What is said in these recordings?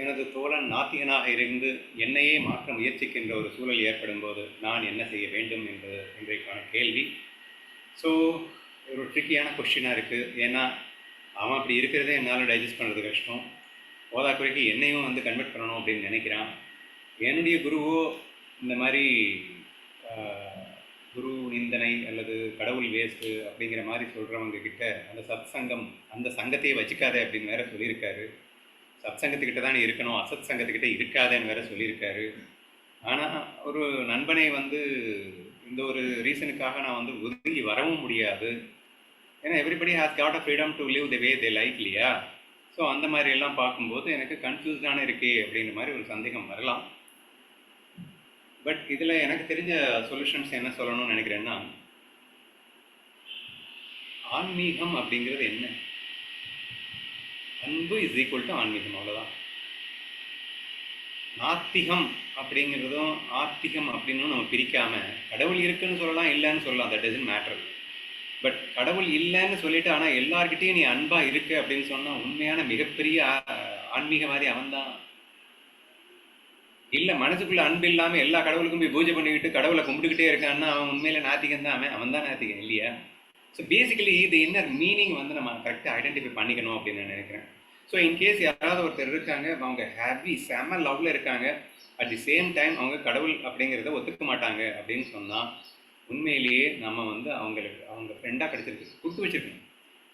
எனது தோழன் நாத்திகனாக இருந்து என்னையே மாற்ற முயற்சிக்கின்ற ஒரு சூழல் ஏற்படும் போது நான் என்ன செய்ய வேண்டும் என்பது இன்றைக்கான கேள்வி. ஸோ ஒரு ட்ரிக்கியான கொஸ்டினாக இருக்குது ஏன்னா அவன் அப்படி இருக்கிறதே என்னால் டைஜஸ்ட் பண்ணுறது கஷ்டம். போதாக்குறைக்கு என்னையும் வந்து கன்வெர்ட் பண்ணணும் அப்படின்னு நினைக்கிறான். என்னுடைய குருவோ இந்த மாதிரி குரு நிந்தனை அல்லது கடவுள் வேஸ்ட்டு அப்படிங்கிற மாதிரி சொல்கிறவங்க கிட்ட அந்த சத் சங்கம் அந்த சங்கத்தையே வச்சுக்காதே அப்படின்னு வேற சொல்லியிருக்காரு. சத் சங்கத்துக்கிட்ட தான் இருக்கணும். அசத் சங்கத்துக்கிட்ட இருக்காதேன்னு வேற சொல்லியிருக்காரு. ஆனால் ஒரு நண்பனை வந்து இந்த ஒரு ரீசனுக்காக நான் வந்து ஒதுங்கி வரவும் முடியாது. ஏன்னா everybody has got a freedom to live the way they like இல்லையா? ஸோ அந்த மாதிரி எல்லாம் பார்க்கும்போது எனக்கு கன்ஃபியூஸ்டான இருக்கே அப்படின்ற மாதிரி ஒரு சந்தேகம் வரலாம். பட் இதில் எனக்கு தெரிஞ்ச சொல்யூஷன்ஸ் என்ன சொல்லணும்னு நினைக்கிறேன்னா ஆன்மீகம் அப்படிங்கிறது என்ன? அன்பு இஸ் ஈக்குவல் டு ஆன்மீகம் அவ்வளோதான் நாத்திகம் அப்படிங்கிறதும் ஆத்திகம் அப்படின்னு நம்ம பிரிக்காமல் கடவுள் இருக்குன்னு சொல்லலாம் இல்லைன்னு சொல்லலாம் தட் டசன்ட் மேட்டர் பட் கடவுள் இல்லைன்னு சொல்லிட்டு ஆனால் எல்லார்கிட்டையும் நீ அன்பாக இருக்கு அப்படின்னு சொன்னால் உண்மையான மிகப்பெரிய ஆ- ஆன்மீகவாதி அவன்தான். இல்லை மனசுக்குள்ள அன்பு இல்லாமல் எல்லா கடவுளுக்கும் போய் பூஜை பண்ணிக்கிட்டு கடவுளை கும்பிட்டுக்கிட்டே இருக்கான்னா அவன் உண்மையில நாத்திகம் தான் அவன் அவன் தான் நாத்திகன் இல்லையா? ஸோ பேசிக்கலி இது இன்னர் மீனிங் வந்து நம்ம கரெக்டாக ஐடென்டிஃபை பண்ணிக்கணும் அப்படின்னு நான் நினைக்கிறேன். ஸோ இன்கேஸ் யாராவது ஒருத்தர் இருக்காங்க அவங்க ஹாப்பி செம லவ்வில் இருக்காங்க அட் தி சேம் டைம் அவங்க கடவுள் அப்படிங்கிறத ஒத்துக்க மாட்டாங்க அப்படின்னு சொன்னால் உண்மையிலேயே நம்ம வந்து அவங்களுக்கு அவங்க ஃப்ரெண்டாக கிடைச்சிருக்கு. கொடுத்து வச்சிருக்கணும்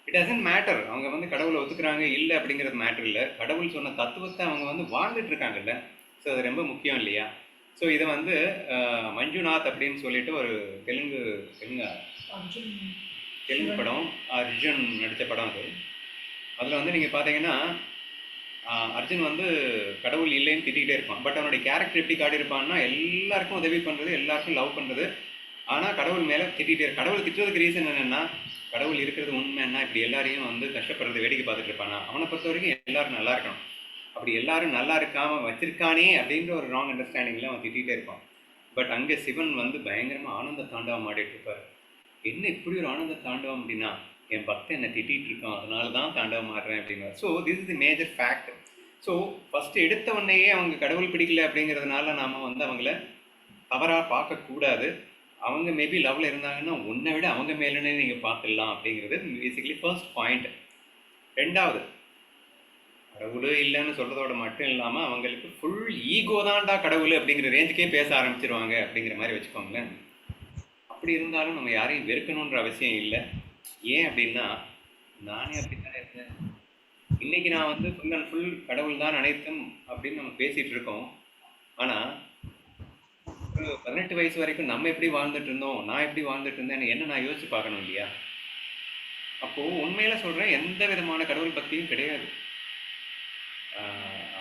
இட் டசன்ட் மேட்டர் அவங்க வந்து கடவுளை ஒத்துக்கிறாங்க இல்லை அப்படிங்கிறது மேட்டர் இல்லை. கடவுள் சொன்ன தத்துவத்தை அவங்க வந்து வாழ்ந்துட்டு இருக்காங்கல்ல. ஸோ அது ரொம்ப முக்கியம் இல்லையா? ஸோ இதை வந்து மஞ்சுநாத் அப்படின்னு சொல்லிட்டு ஒரு தெலுங்கு தெலுங்கு? தெலுங்கு படம் அர்ஜுன் நடித்த படம் அது. அதில் வந்து நீங்கள் பார்த்தீங்கன்னா அர்ஜுன் வந்து கடவுள் இல்லைன்னு திட்டிகிட்டே இருப்பான். பட் அவனுடைய கேரக்டர் எப்படி காட்டியிருப்பான்னா எல்லாருக்கும் உதவி பண்ணுறது எல்லாருக்கும் லவ் பண்ணுறது ஆனால் கடவுள் மேலே திட்டிகிட்டே கடவுள் திட்டுறதுக்கு ரீசன் என்னென்னா கடவுள் இருக்கிறது உண்மைன்னா இப்படி எல்லாரையும் வந்து கஷ்டப்படுறது வேடிக்கை பார்த்துட்டு இருப்பானா? அவனை பொறுத்த வரைக்கும் எல்லாரும் நல்லா இருக்கணும். அப்படி எல்லாரும் நல்லா இருக்காம வச்சிருக்கானே அப்படின்ற ஒரு ராங் அண்டர்ஸ்டாண்டிங்கில் அவன் திட்டிகிட்டே இருப்பான். பட் அங்கே சிவன் வந்து பயங்கரமாக ஆனந்த தாண்டவம் ஆடிட்டு இருப்பார். என்ன இப்படி ஒரு ஆனந்த தாண்டவம் அப்படின்னா என் பக்தன் என்னை திட்டிகிட்டு இருக்கான் அதனால தான் தாண்டவம் ஆடுறேன் அப்படின்னு so this is the major fact so first எடுத்த உடனேயே அவங்க கடவுள் பிடிக்கல அப்படிங்கிறதுனால நாம் வந்து அவங்கள தவறாக பார்க்கக்கூடாது. அவங்க மேபி லவ்வில் இருந்தாங்கன்னா உன்னை விட அவங்க மேலே நீங்கள் பார்த்துடலாம் அப்படிங்கிறது பேசிக்கலி ஃபர்ஸ்ட் பாயிண்ட் ரெண்டாவது கடவுளே இல்லைன்னு சொல்கிறதோட மட்டும் இல்லாமல் அவங்களுக்கு ஃபுல் ஈகோ தான்டா கடவுள் அப்படிங்கிற ரேஞ்சுக்கே பேச ஆரம்பிச்சிருவாங்க அப்படிங்கிற மாதிரி வச்சுக்கோங்களேன். அப்படி இருந்தாலும் நம்ம யாரையும் வெறுக்கணுன்ற அவசியம் இல்லை. ஏன் அப்படின்னா நானே அப்படித்தானே இருந்தேன். இன்னைக்கு நான் வந்து ஃபுல் அண்ட் ஃபுல் கடவுள் தான் அனைத்தும் அப்படின்னு நம்ம பேசிகிட்டு இருக்கோம். ஆனால் ஒரு பதினெட்டு வயசு வரைக்கும் நம்ம எப்படி வாழ்ந்துட்டு இருந்தோம் நான் எப்படி வாழ்ந்துட்டு இருந்தேன்னு என்ன நான் யோசிச்சு பார்க்கணும் இல்லையா? அப்போது உண்மையில் சொல்கிறேன் எந்த விதமான கடவுள் பக்தியும் கிடையாது.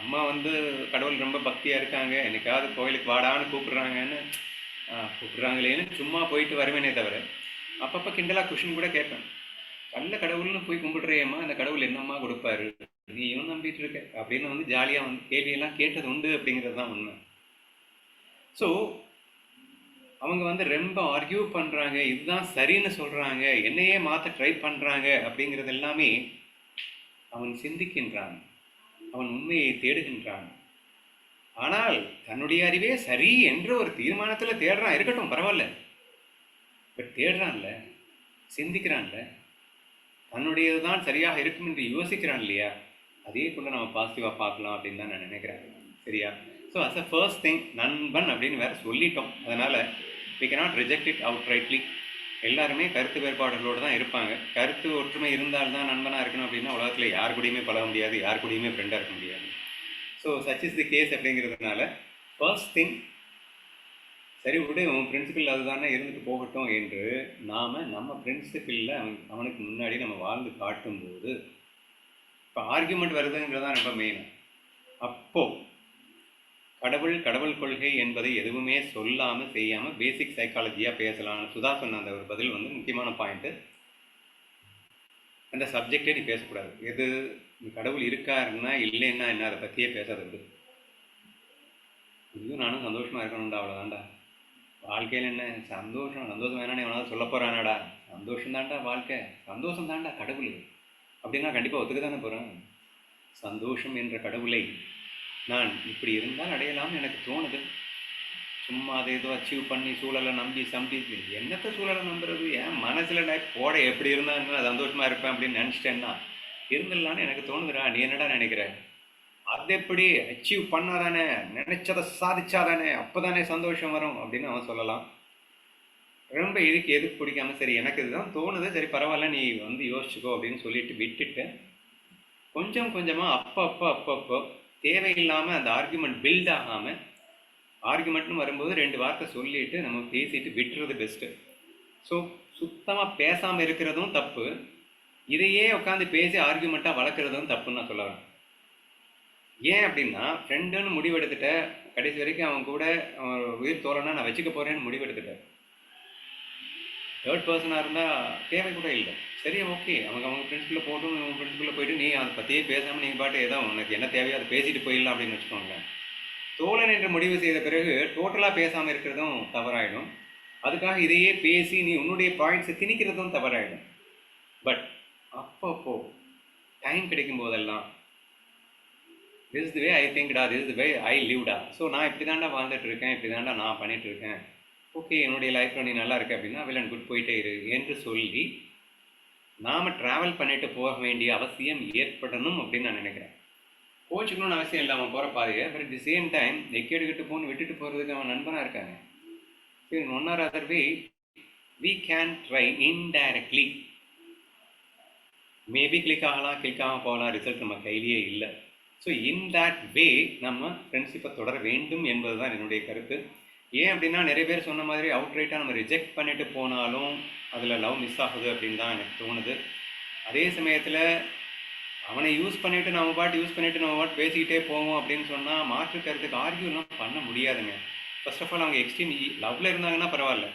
அம்மா வந்து கடவுள் ரொம்ப பக்தியாக இருக்காங்க என்னைக்காவது கோயிலுக்கு வாடான்னு கூப்பிடுறாங்கன்னு கூப்பிடுறாங்களேன்னு சும்மா போயிட்டு வருவேனே தவிர அப்பப்போ கிண்டலாக கொஷின் கூட கேட்பேன். நல்ல கடவுள்னு போய் கும்பிடுறியம்மா அந்த கடவுள் என்னம்மா கொடுப்பாரு? நீயும் நம்பிட்டு இருக்க? அப்படின்னு வந்து ஜாலியாக வந்து கேள்வியெல்லாம் கேட்டது உண்டு அப்படிங்கிறது தான் உண்மை. ஸோ அவங்க வந்து ரொம்ப ஆர்கியூ பண்ணுறாங்க இதுதான் சரின்னு சொல்கிறாங்க என்னையே மாற்ற ட்ரை பண்ணுறாங்க அப்படிங்கிறது எல்லாமே அவன் சிந்திக்கின்றான் அவன் உண்மையை தேடுகின்றான். ஆனால் தன்னுடைய அறிவே சரி என்ற ஒரு தீர்மானத்தில் தேடுறான். இருக்கட்டும் பரவாயில்ல. பட் தேடுறான்ல சிந்திக்கிறான்ல தன்னுடையது தான் சரியாக இருக்கும் என்று யோசிக்கிறான் இல்லையா? அதே கூட நம்ம பாசிட்டிவாக பார்க்கலாம் அப்படின்னு தான் நான் நினைக்கிறேன். சரியா? So as a first thing நண்பன் அப்படின்னு வேற சொல்லிட்டோம். அதனால் we cannot reject it outrightly எல்லாருமே கருத்து வேறுபாடுகளோடு தான் இருப்பாங்க. கருத்து ஒற்றுமை இருந்தால் தான் நண்பனாக இருக்கணும் அப்படின்னா உலகத்தில் யார் கூடயுமே பழக முடியாது யார் கூடயுமே ஃப்ரெண்டாக இருக்க முடியாது. So such is the case அப்படிங்கிறதுனால ஃபர்ஸ்ட் திங் சரி விடு உன் பிரின்சிபிள் அதுதானே இருந்துட்டு போகட்டும் என்று நாம் நம்ம பிரின்சிபிளில் அவன் அவனுக்கு முன்னாடி நம்ம வாழ்ந்து காட்டும்போது இப்போ ஆர்கியூமெண்ட் வருதுங்கிறது தான் ரொம்ப மெயின் அப்போது கடவுள் கடவுள் கொள்கை என்பதை எதுவுமே சொல்லாமல் செய்யாமல் பேசிக் சைக்காலஜியாக பேசலாம்னு சுதா சொன்ன அந்த ஒரு பதில் வந்து முக்கியமான பாயிண்ட்டு அந்த சப்ஜெக்டே நீ பேசக்கூடாது. எது கடவுள் இருக்காருன்னா இல்லைன்னா என்ன? அதை பற்றியே பேசுறது இதுவும் நானும் சந்தோஷமா இருக்கணும்டா அவ்வளோதான்டா வாழ்க்கையில் என்ன? சந்தோஷம் சந்தோஷம் வேணான்னு எவனாவது சொல்ல போகிறானாடா சந்தோஷம் தான்டா வாழ்க்கை. சந்தோஷம் தான்டா கடவுள். அப்படின்னா கண்டிப்பாக ஒத்துக்க தானே போகிறேன் சந்தோஷம் என்ற கடவுளை நான் இப்படி இருந்தால் அடையலாம்னு எனக்கு தோணுது. சும்மா அதை ஏதோ அச்சீவ் பண்ணி சூழலை நம்பி சம்பி என்னத்த சூழலை நம்புறது? என் மனசில் போட எப்படி இருந்தால் சந்தோஷமாக இருப்பேன் அப்படின்னு நினச்சிட்டேன்னா இருந்துடலான்னு எனக்கு தோணுதுடா. நீ என்னடா நினைக்கிற? அது எப்படி? அச்சீவ் பண்ணாதானே? நினைச்சதை சாதிச்சாதானே? அப்போதானே சந்தோஷம் வரும் அப்படின்னு அவன் சொல்லலாம். ரொம்ப இதுக்கு எதுக்கு பிடிக்காம? சரி எனக்கு இதுதான் தோணுது. சரி பரவாயில்ல நீ வந்து யோசிச்சுக்கோ அப்படின்னு சொல்லிட்டு விட்டுட்டு கொஞ்சம் கொஞ்சமாக அப்போ அப்போ அப்போ அப்போ தேவையில்லாமல் அந்த ஆர்குமெண்ட் பில்ட் ஆகாமல் ஆர்குமெண்ட்னு வரும்போது ரெண்டு வார்த்தை சொல்லிட்டு நம்ம பேசிட்டு விட்டுறது பெஸ்ட்டு ஸோ சுத்தமாக பேசாமல் இருக்கிறதும் தப்பு. இதையே உட்காந்து பேசி ஆர்குமெண்ட்டாக வளர்க்குறதும் தப்புன்னு நான் சொல்லுவேன் ஏன் அப்படின்னா ஃப்ரெண்டுன்னு முடிவெடுத்துட்ட கடைசி வரைக்கும் அவன் கூட அவன் உயிர் தோழனா நான் வச்சுக்க போகிறேன்னு முடிவெடுத்துட்டேன் தேர்ட் பர்சனாக இருந்தால் தேவை கூட இல்லை. சரி ஓகே அவங்க அவங்க ஃப்ரெண்ட்ஸ்குள்ளே போட்டும் உங்கள் ஃப்ரெண்ட்ஸ்குள்ளே போயிட்டு நீ அதை பற்றியே பேசாமல் நீங்கள் பாட்டு ஏதோ உனக்கு என்ன தேவையோ அதை பேசிட்டு போயிடலாம் அப்படின்னு வச்சுக்கோங்களேன். தோழன் என்று முடிவு செய்த பிறகு டோட்டலாக பேசாமல் இருக்கிறதும் தவறாயிடும். அதுக்காக இதையே பேசி நீ உன்னுடைய பாயிண்ட்ஸை திணிக்கிறதும் தவறாயிடும். பட் அப்பப்போ டைம் கிடைக்கும் போதெல்லாம் திஸ் தி வே ஐ திங்க்டா திஸ் தி வே ஐ லிவ்டா ஸோ நான் இப்படி தாண்டா வாழ்ந்துட்டு இருக்கேன் இப்படி தாண்டா நான் பண்ணிட்டு இருக்கேன் ஓகே என்னுடைய லைஃப்பில் நீ நல்லா இருக்க அப்படின்னா வில் அண்ட் குட் போயிட்டே இரு என்று சொல்லி நாம் ட்ராவல் பண்ணிட்டு போக வேண்டிய அவசியம் ஏற்படணும் அப்படின்னு நான் நினைக்கிறேன். கோச்சுக்கணும்னு அவசியம் இல்லை அவன் போகிற பாதையை. But at the same time எக்கேடுக்கிட்டு போன்னு விட்டுட்டு போகிறதுக்கு அவன் நண்பனாக இருக்காங்க சரி one or other way we can try indirectly maybe click ஆகலாம் கிளிக் ஆக போகலாம் ரிசல்ட் நம்ம கையிலேயே இல்லை. ஸோ இன் தேட் வே நம்ம ஃப்ரெண்ட்ஷிப்பை தொடர வேண்டும் என்பது தான் என்னுடைய கருத்து. ஏன் அப்படின்னா நிறைய பேர் சொன்ன மாதிரி அவுட் ரைட்டாக நம்ம ரிஜெக்ட் பண்ணிட்டு போனாலும் அதில் லவ் மிஸ் ஆகுது அப்படின்னு தான் எனக்கு தோணுது. அதே சமயத்தில் அவனை யூஸ் பண்ணிவிட்டு நம்ம பாட்டு யூஸ் பண்ணிவிட்டு நம்ம பாட்டு பேசிக்கிட்டே போவோம் அப்படின்னு சொன்னால் மாற்று கருத்துக்கு ஆர்கியூலாம் பண்ண முடியாதுங்க. ஃபர்ஸ்ட் ஆஃப் ஆல் அவங்க எக்ஸ்ட்ரீம் லவ்வில் இருந்தாங்கன்னா பரவாயில்ல.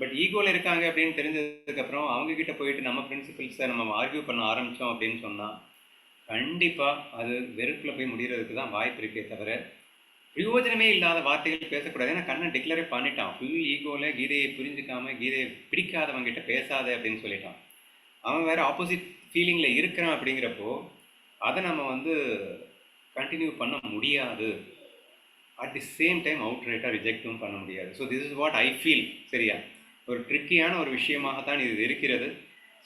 பட் ஈகோவில் இருக்காங்க அப்படின்னு தெரிஞ்சதுக்கப்புறம் அவங்கக்கிட்ட போயிட்டு நம்ம பிரின்சிபல்ஸை நம்ம ஆர்கியூ பண்ண ஆரம்பித்தோம் அப்படின்னு சொன்னால் கண்டிப்பாக அது வெறுப்பில் போய் முடிகிறதுக்கு தான் வாய்ப்பு இருக்கே தவிர பிரயோஜனமே இல்லாத வார்த்தைகள் பேசக்கூடாது. ஏன்னா கண்ணை டிக்ளரே பண்ணிட்டான். ஃபுல் ஈகோவில் கீதையை புரிஞ்சுக்காமல் கீதையை பிடிக்காதவங்கிட்ட பேசாத அப்படின்னு சொல்லிட்டான். அவன் வேறு ஆப்போசிட் ஃபீலிங்கில் இருக்கிறான் அப்படிங்கிறப்போ அதை நம்ம வந்து கண்டினியூ பண்ண முடியாது. At the same time out ரைட்டாக ரிஜெக்டும் பண்ண முடியாது. So this is what I feel சரியா? ஒரு ட்ரிக்கியான ஒரு விஷயமாகத்தான் இது இருக்கிறது.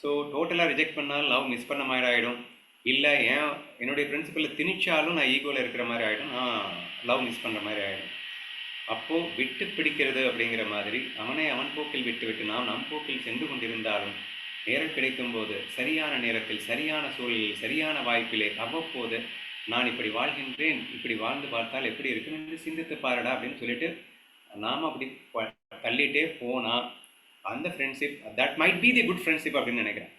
ஸோ டோட்டலாக ரிஜெக்ட் பண்ணாலும் லவ் மிஸ் பண்ண மாதிரி ஆகிடும் இல்லை ஏன் என்னுடைய பிரின்சிபலில் திணிச்சாலும் நான் ஈகோவில் இருக்கிற மாதிரி ஆகிடும் நான் லவ் மிஸ் பண்ணுற மாதிரி ஆகிடும் அப்போது விட்டு பிடிக்கிறது அப்படிங்கிற மாதிரி அவனை அவன் போக்கில் விட்டு விட்டு நாம் நம் போக்கில் சென்று கொண்டிருந்தாலும் நேரம் கிடைக்கும் போது சரியான நேரத்தில் சரியான சூழலில் சரியான வாய்ப்பிலே அவ்வப்போது நான் இப்படி வாழ்கின்றேன் இப்படி வாழ்ந்து பார்த்தால் எப்படி இருக்கும் என்று சிந்தித்து பாருடா அப்படின்னு சொல்லிட்டு நாம் அப்படி தள்ளிட்டே போனால் அந்த friendship that might be the good friendship அப்படின்னு நினைக்கிறேன்.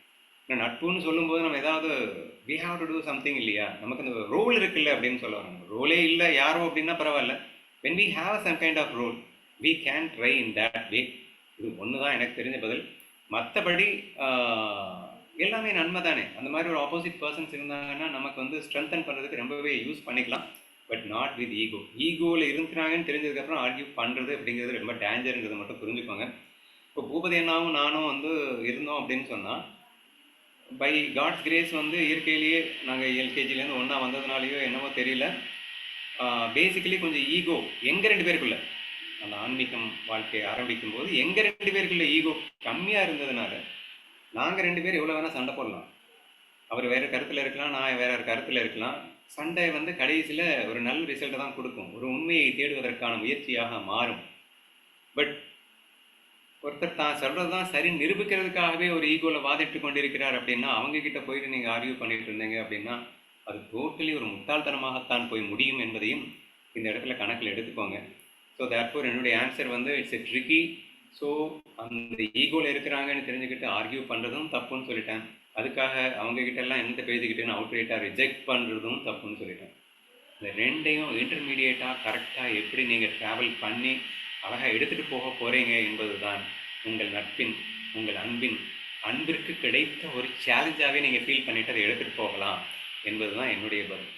நான் நட்புன்னு சொல்லும்போது நம்ம ஏதாவது we have to do something இல்லையா? நமக்கு அந்த ரோல் இருக்குல்ல அப்படின்னு சொல்ல வரோம் ரோலே இல்லை யாரோ அப்படின்னா பரவாயில்ல. When we have some kind of role we can try in that way இது ஒன்று தான் எனக்கு தெரிஞ்ச பதில். மற்றபடி எல்லாமே நன்மை தானே? அந்த மாதிரி ஒரு ஆப்போசிட் பர்சன்ஸ் இருந்தாங்கன்னா நமக்கு வந்து ஸ்ட்ரென்தன் பண்ணுறதுக்கு ரொம்பவே யூஸ் பண்ணிக்கலாம். பட் நாட் வித் ஈகோ ஈகோவில் இருக்கிறாங்கன்னு தெரிஞ்சதுக்கப்புறம் ஆர்கியூ பண்ணுறது அப்படிங்கிறது ரொம்ப டேஞ்சருங்கிறத மட்டும் புரிஞ்சுக்கோங்க. இப்போ பூபதி அண்ணாவும் நானும் வந்து இருந்தோம் அப்படின்னு சொன்னால் பை காட்ஸ் கிரேஸ் வந்து இயற்கையிலேயே நாங்கள் எல்கேஜிலேருந்து ஒன்றா வந்ததுனாலையோ என்னவோ தெரியல. பேசிக்கலி கொஞ்சம் ஈகோ எங்கள் ரெண்டு பேருக்குள்ள? அந்த ஆன்மீகம் வாழ்க்கையை ஆரம்பிக்கும் போது எங்கள் ரெண்டு பேருக்குள்ள ஈகோ கம்மியாக இருந்ததுனால நாங்கள் ரெண்டு பேரும் எவ்வளோ வேணால் சண்டை போடலாம். அவர் வேறு கருத்தில் இருக்கலாம் நான் வேற கருத்தில் இருக்கலாம். சண்டை வந்து கடைசியில் ஒரு நல்ல ரிசல்ட்டை தான் கொடுக்கும். ஒரு உண்மையை தேடுவதற்கான முயற்சியாக மாறும். பட் ஒருத்தர் தான் சொல்கிறது தான் சரி நிரூபிக்கிறதுக்காகவே ஒரு ஈகோவில் வாதிட்டு கொண்டிருக்கிறார் அப்படின்னா அவங்கக்கிட்ட போயிட்டு நீங்கள் ஆர்கியூ பண்ணிட்டு இருந்தீங்க அப்படின்னா அது டோட்டலி ஒரு முட்டாள்தனமாகத்தான் போய் முடியும் என்பதையும் இந்த இடத்துல கணக்கில் எடுத்துக்கோங்க. ஸோ தேர்ஃபோர் என்னுடைய ஆன்சர் வந்து இட்ஸ் எ ட்ரிக்கி ஸோ அந்த ஈகோவில் இருக்கிறாங்கன்னு தெரிஞ்சுக்கிட்டு ஆர்கியூ பண்ணுறதும் தப்புன்னு சொல்லிட்டேன். அதுக்காக அவங்கக்கிட்ட எல்லாம் என்னத்தை பேசிக்கிட்டேன்னு அவுட்ரேட்டாக ரிஜெக்ட் பண்ணுறதும் தப்புன்னு சொல்லிட்டேன். இந்த ரெண்டையும் இன்டர்மீடியேட்டாக கரெக்டாக எப்படி நீங்கள் ட்ராவல் பண்ணி அழகாக எடுத்துகிட்டு போக போகிறீங்க என்பது தான் உங்கள் நட்பின் உங்கள் அன்பின் அன்பிற்கு கிடைத்த ஒரு சேலஞ்சாகவே நீங்கள் ஃபீல் பண்ணிவிட்டு அதை எடுத்துகிட்டு போகலாம் என்பது தான் என்னுடைய பதில்.